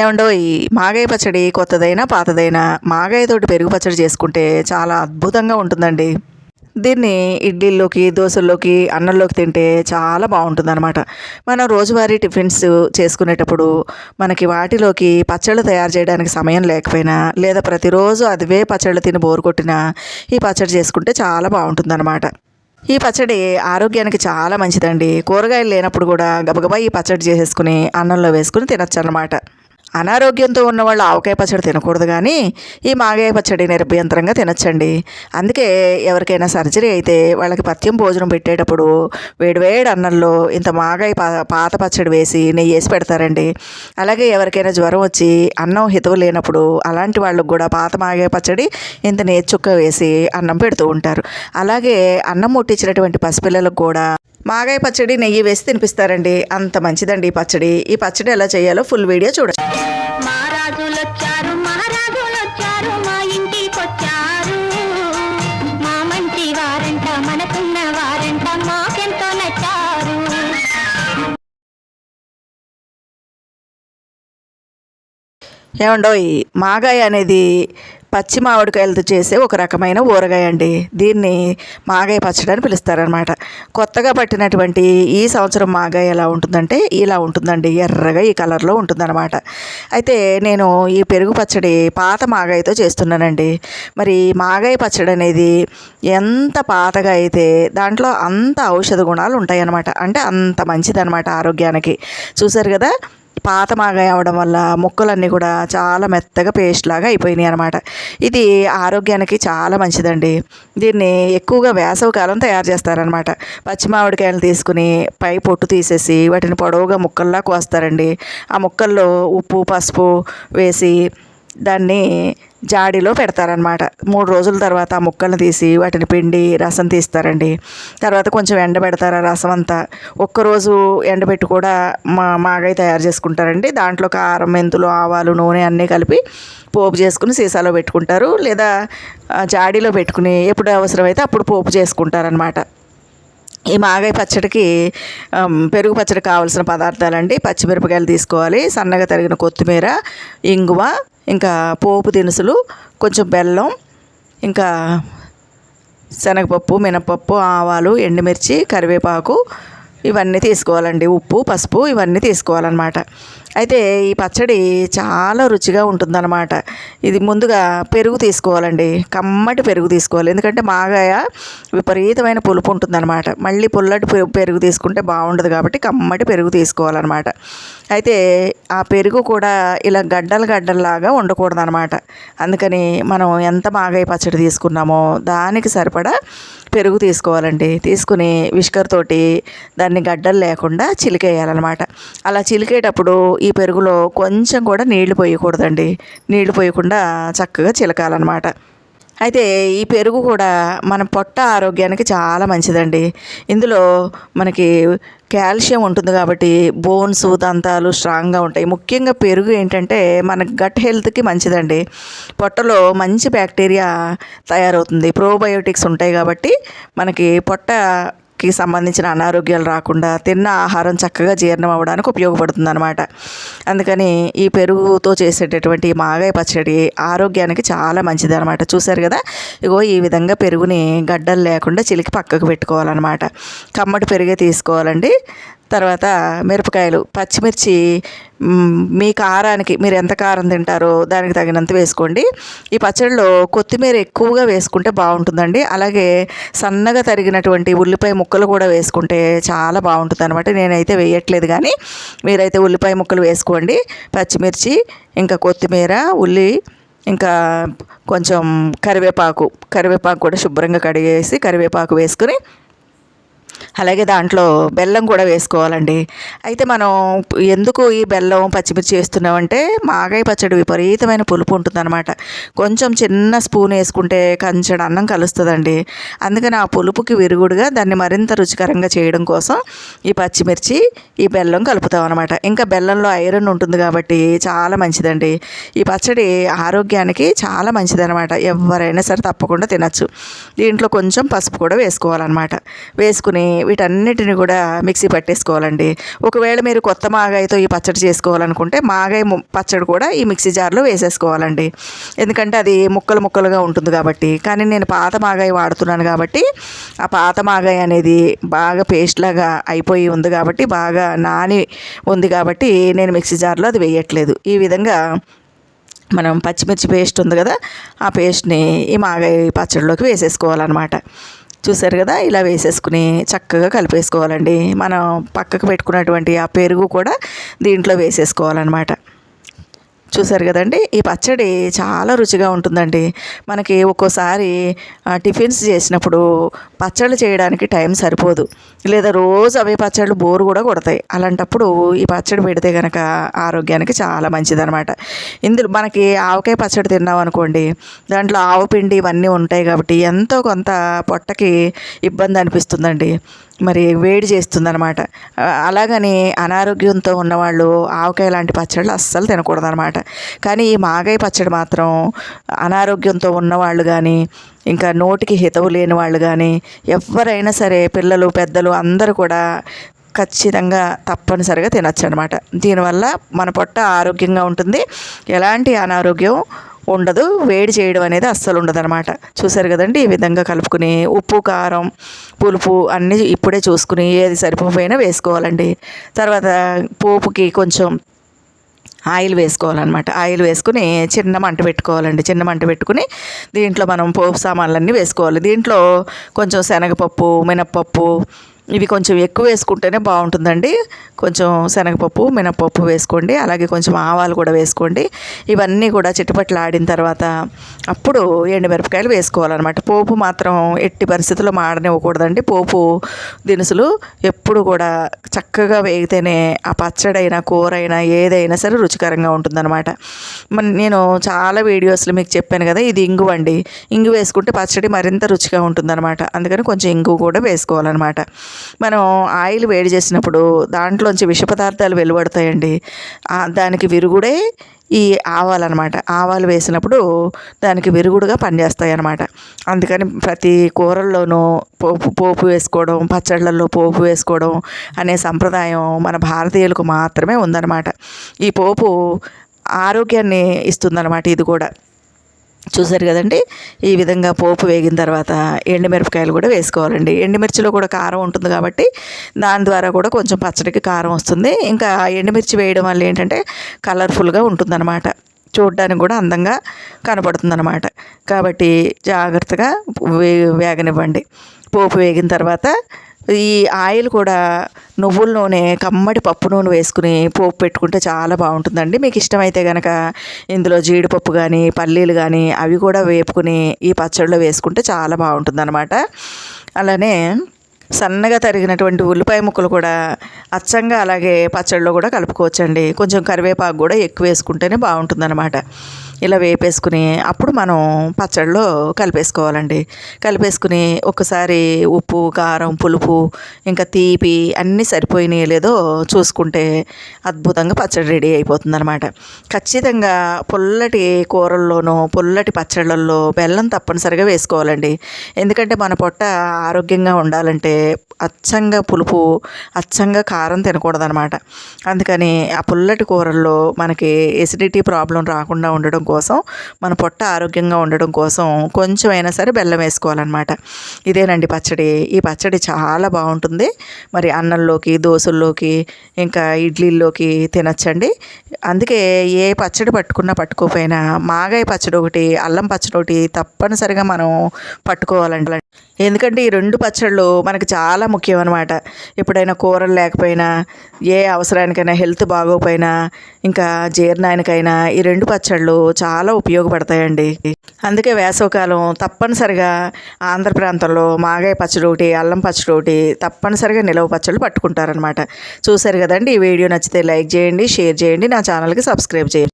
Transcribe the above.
ఏమండో ఈ మాగాయ పచ్చడి కొత్తదైనా పాతదైనా మాగాయతోటి పెరుగు పచ్చడి చేసుకుంటే చాలా అద్భుతంగా ఉంటుందండి. దీన్ని ఇడ్లీల్లోకి దోశల్లోకి అన్నంలోకి తింటే చాలా బాగుంటుందన్నమాట. మనం రోజువారీ టిఫిన్స్ చేసుకునేటప్పుడు మనకి వాటిలోకి పచ్చళ్ళు తయారు చేయడానికి సమయం లేకపోయినా లేదా ప్రతిరోజు అదివే పచ్చళ్ళు తిని బోరు కొట్టినా ఈ పచ్చడి చేసుకుంటే చాలా బాగుంటుందన్నమాట. ఈ పచ్చడి ఆరోగ్యానికి చాలా మంచిదండి. కూరగాయలు లేనప్పుడు కూడా గబగబా ఈ పచ్చడి చేసేసుకుని అన్నంలో వేసుకుని తినచ్చు అన్నమాట అనారోగ్యంతో ఉన్న వాళ్ళు ఆవకాయ పచ్చడి తినకూడదు కానీ ఈ మాగాయ పచ్చడి నిరభ్యంతరంగా తినచ్చండి. అందుకే ఎవరికైనా సర్జరీ అయితే వాళ్ళకి పథ్యం భోజనం పెట్టేటప్పుడు వేడివేడి అన్నంలో ఇంత మాగాయ పాత పచ్చడి వేసి నెయ్యి వేసి పెడతారండి. అలాగే ఎవరికైనా జ్వరం వచ్చి అన్నం హితవు లేనప్పుడు అలాంటి వాళ్ళకు కూడా పాత మాగాయ పచ్చడి ఇంత నేతి చుక్క వేసి అన్నం పెడుతూ ఉంటారు. అలాగే అన్నం ముట్టించినటువంటి పసిపిల్లలకు కూడా మాగాయ పచ్చడి నెయ్యి వేసి తినిపిస్తారండి. అంత మంచిదండి ఈ పచ్చడి. ఈ పచ్చడి ఎలా చేయాలో ఫుల్ వీడియో చూడండి. ఏమండో ఈ మాగాయ అనేది పచ్చి మామిడికాయలతో చేసే ఒక రకమైన ఊరగాయ అండి. దీన్ని మాగాయ పచ్చడి అని పిలుస్తారనమాట కొత్తగా పట్టినటువంటి ఈ సంవత్సరం మాగాయ ఎలా ఉంటుందంటే ఇలా ఉంటుందండి. ఎర్రగా ఈ కలర్లో ఉంటుందన్నమాట. అయితే నేను ఈ పెరుగు పచ్చడి పాత మాగాయతో చేస్తున్నానండి. మరి మాగాయ పచ్చడి అనేది ఎంత పాతగా అయితే దాంట్లో అంత ఔషధ గుణాలు ఉంటాయన్నమాట. అంటే అంత మంచిదన్నమాట ఆరోగ్యానికి. చూసారు కదా? పాత మాగాయ అవడం వల్ల ముక్కలన్నీ కూడా చాలా మెత్తగా పేస్ట్ లాగా అయిపోయినాయి అనమాట ఇది ఆరోగ్యానికి చాలా మంచిదండి. దీన్ని ఎక్కువగా వేసవి కాలం తయారు చేస్తారనమాట పచ్చి మామిడికాయలు తీసుకుని పై పొట్టు తీసేసి వాటిని పొడవుగా ముక్కల్లా కోస్తారండి. ఆ ముక్కల్లో ఉప్పు పసుపు వేసి దాన్ని జాడీలో పెడతారనమాట మూడు రోజుల తర్వాత ఆ ముక్కలను తీసి వాటిని పిండి రసం తీస్తారండి. తర్వాత కొంచెం ఎండబెడతారు ఆ రసం అంతా. ఒక్కరోజు ఎండబెట్టి కూడా మా మాగై తయారు చేసుకుంటారండి. దాంట్లో కారం మెంతులు ఆవాలు నూనె అన్నీ కలిపి పోపు చేసుకుని సీసాలో పెట్టుకుంటారు. లేదా జాడీలో పెట్టుకుని ఎప్పుడు అవసరమైతే అప్పుడు పోపు చేసుకుంటారనమాట ఈ మాగాయ పచ్చడికి పెరుగు పచ్చడి కావాల్సిన పదార్థాలండి. పచ్చిమిరపకాయలు తీసుకోవాలి. సన్నగా తరిగిన కొత్తిమీర ఇంగువ ఇంకా పోపు దినుసులు కొంచెం బెల్లం ఇంకా శనగపప్పు మినపప్పు ఆవాలు ఎండుమిర్చి కరివేపాకు ఇవన్నీ తీసుకోవాలండి. ఉప్పు పసుపు ఇవన్నీ తీసుకోవాలన్నమాట. అయితే ఈ పచ్చడి చాలా రుచిగా ఉంటుందన్నమాట. ఇది ముందుగా పెరుగు తీసుకోవాలండి. కమ్మటి పెరుగు తీసుకోవాలి. ఎందుకంటే మాగాయ విపరీతమైన పులుపు ఉంటుందన్నమాట. మళ్ళీ పుల్లటి పె- పెరుగు తీసుకుంటే బాగుండదు కాబట్టి కమ్మటి పెరుగు తీసుకోవాలన్నమాట. అయితే ఆ పెరుగు కూడా ఇలా గడ్డలు గడ్డల్లాగా ఉండకూడదన్నమాట. అందుకని మనం ఎంత మాగాయ పచ్చడి తీసుకున్నామో దానికి సరిపడా పెరుగు తీసుకోవాలండి. తీసుకుని విష్కర్ తోటి దాన్ని గడ్డలు లేకుండా చిలికేయాలన్నమాట. అలా చిలికేటప్పుడు ఈ పెరుగులో కొంచెం కూడా నీళ్ళు పోయకూడదండి. నీళ్ళు పోయకుండా చక్కగా చిలకాలన్నమాట. అయితే ఈ పెరుగు కూడా మన పొట్ట ఆరోగ్యానికి చాలా మంచిదండి. ఇందులో మనకి కాల్షియం ఉంటుంది కాబట్టి బోన్స్ దంతాలు స్ట్రాంగ్గా ఉంటాయి. ముఖ్యంగా పెరుగు ఏంటంటే మన గట్ హెల్త్కి మంచిదండి. పొట్టలో మంచి బ్యాక్టీరియా తయారవుతుంది. ప్రోబయోటిక్స్ ఉంటాయి కాబట్టి మనకి పొట్ట కి సంబంధించిన అనారోగ్యాలు రాకుండా తిన్న ఆహారం చక్కగా జీర్ణం అవ్వడానికి ఉపయోగపడుతుంది అనమాట అందుకని ఈ పెరుగుతో చేసేటటువంటి మాగాయ పచ్చడి ఆరోగ్యానికి చాలా మంచిది అనమాట చూశారు కదా? ఇగో ఈ విధంగా పెరుగుని గడ్డలు లేకుండా చిలికి పక్కకు పెట్టుకోవాలన్నమాట. కమ్మటి పెరుగే తీసుకోవాలండి. తర్వాత మిరపకాయలు పచ్చిమిర్చి మీ కారానికి మీరు ఎంత కారం తింటారో దానికి తగినంత వేసుకోండి. ఈ పచ్చడిలో కొత్తిమీర ఎక్కువగా వేసుకుంటే బాగుంటుందండి. అలాగే సన్నగా తరిగినటువంటి ఉల్లిపాయ ముక్కలు కూడా వేసుకుంటే చాలా బాగుంటుంది అనమాట నేనైతే వేయట్లేదు కానీ మీరైతే ఉల్లిపాయ ముక్కలు వేసుకోండి. పచ్చిమిర్చి ఇంకా కొత్తిమీర ఉల్లి ఇంకా కొంచెం కరివేపాకు కరివేపాకు కూడా శుభ్రంగా కడిగేసి కరివేపాకు వేసుకుని అలాగే దాంట్లో బెల్లం కూడా వేసుకోవాలండి. అయితే మనం ఎందుకు ఈ బెల్లం పచ్చిమిర్చి వేస్తున్నామంటే మాగాయ పచ్చడి విపరీతమైన పులుపు ఉంటుందన్నమాట. కొంచెం చిన్న స్పూన్ వేసుకుంటే కంచెడు అన్నం కలుస్తుందండి. అందుకని ఆ పులుపుకి విరుగుడుగా దాన్ని మరింత రుచికరంగా చేయడం కోసం ఈ పచ్చిమిర్చి ఈ బెల్లం కలుపుతాం అనమాట ఇంకా బెల్లంలో ఐరన్ ఉంటుంది కాబట్టి చాలా మంచిదండి. ఈ పచ్చడి ఆరోగ్యానికి చాలా మంచిదన్నమాట. ఎవరైనా సరే తప్పకుండా తినచ్చు. దీంట్లో కొంచెం పసుపు కూడా వేసుకోవాలన్నమాట. వేసుకుని వీటన్నిటిని కూడా మిక్సీ పట్టేసుకోవాలండి. ఒకవేళ మీరు కొత్త మాగాయతో ఈ పచ్చడి చేసుకోవాలనుకుంటే మాగాయ పచ్చడి కూడా ఈ మిక్సీ జార్లో వేసేసుకోవాలండి. ఎందుకంటే అది ముక్కలు ముక్కలుగా ఉంటుంది కాబట్టి. కానీ నేను పాత మాగాయ వాడుతున్నాను కాబట్టి ఆ పాత మాగాయ అనేది బాగా పేస్ట్ లాగా అయిపోయి ఉంది కాబట్టి బాగా నాని ఉంది కాబట్టి నేను మిక్సీ జార్లో అది వేయట్లేదు. ఈ విధంగా మనం పచ్చిమిర్చి పేస్ట్ ఉంది కదా ఆ పేస్ట్ని ఈ మాగాయ పచ్చడిలోకి వేసేసుకోవాలన్నమాట. చూసారు కదా ఇలా వేసేసుకుని చక్కగా కలిపేసుకోవాలండి. మనం పక్కకు పెట్టుకున్నటువంటి ఆ పెరుగు కూడా దీంట్లో వేసేసుకోవాలన్నమాట. చూసారు కదండి? ఈ పచ్చడి చాలా రుచిగా ఉంటుందండి. మనకి ఒక్కోసారి టిఫిన్స్ చేసినప్పుడు పచ్చళ్ళు చేయడానికి టైం సరిపోదు. లేదా రోజు అవే పచ్చళ్ళు బోరు కూడా కొడతాయి. అలాంటప్పుడు ఈ పచ్చడి పెడితే కనుక ఆరోగ్యానికి చాలా మంచిదనమాట ఇందులో మనకి ఆవకాయ పచ్చడి తిన్నాం అనుకోండి దాంట్లో ఆవు పిండి ఇవన్నీ ఉంటాయి కాబట్టి ఎంతో కొంత పొట్టకి ఇబ్బంది అనిపిస్తుందండి. మరి వేడి చేస్తుందనమాట అలాగని అనారోగ్యంతో ఉన్నవాళ్ళు ఆవకాయ లాంటి పచ్చళ్ళు అస్సలు తినకూడదనమాట కానీ ఈ మాగాయ పచ్చడి మాత్రం అనారోగ్యంతో ఉన్నవాళ్ళు కానీ ఇంకా నోటికి హితవు లేని వాళ్ళు కానీ ఎవరైనా సరే పిల్లలు పెద్దలు అందరూ కూడా ఖచ్చితంగా తప్పనిసరిగా తినచ్చు అనమాట దీనివల్ల మన పొట్ట ఆరోగ్యంగా ఉంటుంది. ఎలాంటి అనారోగ్యం ఉండదు. వేడి చేయడం అనేది అస్సలు ఉండదన్నమాట. చూసారు కదండి? ఈ విధంగా కలుపుకుని ఉప్పు కారం పులుపు అన్నీ ఇప్పుడే చూసుకుని ఏది సరిపోయినా వేసుకోవాలండి. తర్వాత పోపుకి కొంచెం ఆయిల్ వేసుకోవాలన్నమాట. ఆయిల్ వేసుకుని చిన్న మంట పెట్టుకోవాలండి. చిన్న మంట పెట్టుకుని దీంట్లో మనం పోపు సామాన్లన్నీ వేసుకోవాలి. దీంట్లో కొంచెం శనగపప్పు మినప్పప్పు ఇవి కొంచెం ఎక్కువ వేసుకుంటేనే బాగుంటుందండి. కొంచెం శనగపప్పు మినప్పప్పు వేసుకోండి. అలాగే కొంచెం ఆవాలు కూడా వేసుకోండి. ఇవన్నీ కూడా చిట్టుపట్లు ఆడిన తర్వాత అప్పుడు ఎండుమిరపకాయలు వేసుకోవాలన్నమాట. పోపు మాత్రం ఎట్టి పరిస్థితుల్లో మాడనివ్వకూడదండి. పోపు దినుసులు ఎప్పుడు కూడా చక్కగా వేగితేనే ఆ పచ్చడైనా కూర అయినా ఏదైనా సరే రుచికరంగా ఉంటుందన్నమాట. నేను చాలా వీడియోస్లో మీకు చెప్పాను కదా ఇది ఇంగు అండి. ఇంగు వేసుకుంటే పచ్చడి మరింత రుచిగా ఉంటుందన్నమాట. అందుకని కొంచెం ఇంగు కూడా వేసుకోవాలన్నమాట. మనం ఆయిల్ వేడి చేసినప్పుడు దాంట్లోంచి విష పదార్థాలు వెలువడతాయండి. దానికి విరుగుడే ఈ ఆవాలన్నమాట. ఆవాలు వేసినప్పుడు దానికి విరుగుడుగా పనిచేస్తాయి అన్నమాట అందుకని ప్రతి కూరల్లోనూ పోపు పోపు వేసుకోవడం పచ్చళ్ళల్లో పోపు వేసుకోవడం అనే సంప్రదాయం మన భారతీయులకు మాత్రమే ఉందన్నమాట. ఈ పోపు ఆరోగ్యాన్ని ఇస్తుందన్నమాట ఇది కూడా. చూసారు కదండి? ఈ విధంగా పోపు వేగిన తర్వాత ఎండుమిరపకాయలు కూడా వేసుకోవాలండి. ఎండుమిర్చిలో కూడా కారం ఉంటుంది కాబట్టి దాని ద్వారా కూడా కొంచెం పచ్చడికి కారం వస్తుంది. ఇంకా ఎండుమిర్చి వేయడం వల్ల ఏంటంటే కలర్ఫుల్గా ఉంటుందన్నమాట. చూడడానికి కూడా అందంగా కనపడుతుందన్నమాట. కాబట్టి జాగ్రత్తగా వే వేగనివ్వండి. పోపు వేగిన తర్వాత ఈ ఆయిల్ కూడా నువ్వుల నూనె కమ్మటి పప్పు నూనె వేసుకుని పోపు పెట్టుకుంటే చాలా బాగుంటుందండి. మీకు ఇష్టమైతే కనుక ఇందులో జీడిపప్పు కానీ పల్లీలు కానీ అవి కూడా వేపుకుని ఈ పచ్చడిలో వేసుకుంటే చాలా బాగుంటుందన్నమాట. అలానే సన్నగా తరిగినటువంటి ఉల్లిపాయ ముక్కలు కూడా అచ్చంగా అలాగే పచ్చడిలో కూడా కలుపుకోవచ్చండి. కొంచెం కరివేపాకు కూడా ఎక్కువ వేసుకుంటేనే బాగుంటుందన్నమాట. ఇలా వేపేసుకుని అప్పుడు మనం పచ్చడిలో కలిపేసుకోవాలండి. కలిపేసుకుని ఒకసారి ఉప్పు కారం పులుపు ఇంకా తీపి అన్నీ సరిపోయినాయి లేదో చూసుకుంటే అద్భుతంగా పచ్చడి రెడీ అయిపోతుంది అనమాట ఖచ్చితంగా పుల్లటి కూరల్లోనూ పుల్లటి పచ్చళ్ళల్లో బెల్లం తప్పనిసరిగా వేసుకోవాలండి. ఎందుకంటే మన పొట్ట ఆరోగ్యంగా ఉండాలంటే అచ్చంగా పులుపు అచ్చంగా కారం తినకూడదనమాట అందుకని ఆ పుల్లటి కూరల్లో మనకి ఎసిడిటీ ప్రాబ్లం రాకుండా ఉండడం కోసం మన పొట్ట ఆరోగ్యంగా ఉండడం కోసం కొంచెం అయినా సరే బెల్లం వేసుకోవాలన్నమాట. ఇదేనండి పచ్చడి. ఈ పచ్చడి చాలా బాగుంటుంది. మరి అన్నంలోకి దోశల్లోకి ఇంకా ఇడ్లీల్లోకి తినచ్చండి. అందుకే ఏ పచ్చడి పట్టుకున్నా పట్టుకోకపోయినా మాగాయ పచ్చడి ఒకటి అల్లం పచ్చడి ఒకటి తప్పనిసరిగా మనం పట్టుకోవాలండి ఎందుకంటే ఈ రెండు పచ్చళ్ళు మనకు చాలా ముఖ్యం అనమాట ఎప్పుడైనా కూరలు లేకపోయినా ఏ అవసరానికైనా హెల్త్ బాగోకపోయినా ఇంకా జీర్ణానికైనా ఈ రెండు పచ్చళ్ళు చాలా ఉపయోగపడతాయండి. అందుకే వేసవకాలం తప్పనిసరిగా ఆంధ్ర ప్రాంతంలో మాగాయ పచ్చడి ఒకటి అల్లం పచ్చడి ఒకటి తప్పనిసరిగా నిలవ పచ్చళ్ళు పట్టుకుంటారనమాట చూశారు కదండి ఈ వీడియో నచ్చితే లైక్ చేయండి షేర్ చేయండి నా ఛానల్కి సబ్స్క్రైబ్ చేయండి.